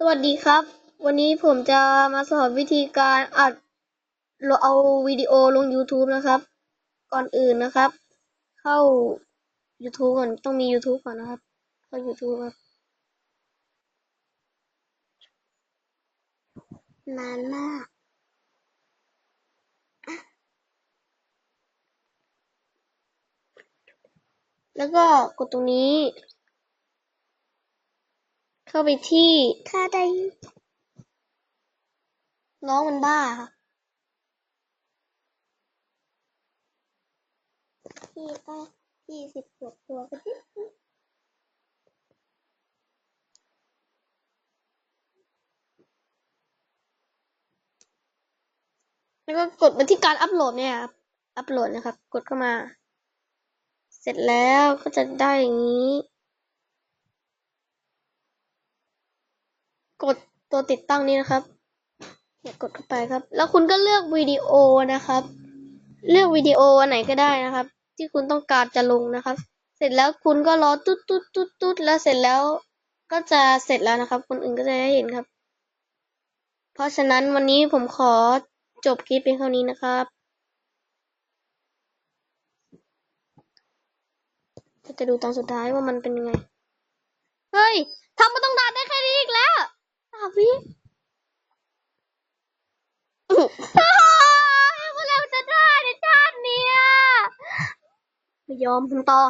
สวัสดีครับ วันนี้ผมจะมาสอนวิธีการอัดเอาวิดีโอลง YouTube นะครับ ก่อนอื่นนะครับ เข้า YouTube ก่อนต้องมี YouTube ก่อนนะครับ เข้า YouTube ครับนานมากแล้วก็กดตรงนี้ เข้าไปที่ถ้าได้ น้องมันบ้าค่ะพี่ก็ยี่สิบกว่าตัวก็ได้แล้วก็กดมาที่การอัปโหลดเนี่ยครับ อัปโหลดนะครับ กดเข้ามา เสร็จแล้วก็จะได้อย่างนี้ กดตัวติดตั้งนี้นะครับเนี่ยกดเข้าไปครับ แล้วคุณก็เลือกวิดีโอนะครับ เลือกวิดีโออันไหนก็ได้นะครับ ที่คุณต้องการจะลงนะครับ เสร็จแล้วคุณก็รอตุ๊ดตุ๊ดตุ๊ดตุ๊ดแล้วเสร็จแล้วก็จะเสร็จแล้วนะครับ คนอื่นก็จะได้เห็นครับ เพราะฉะนั้นวันนี้ผมขอจบคลิปเพียงเท่านี้นะครับ จะดูตอนสุดท้ายว่ามันเป็นยังไง เฮ้ยทำมาต้องนานได้แค่นี้อีกแล้ว วิอ้าวเราจะได้ในชาตินี้ไม่ยอมคุณต่อ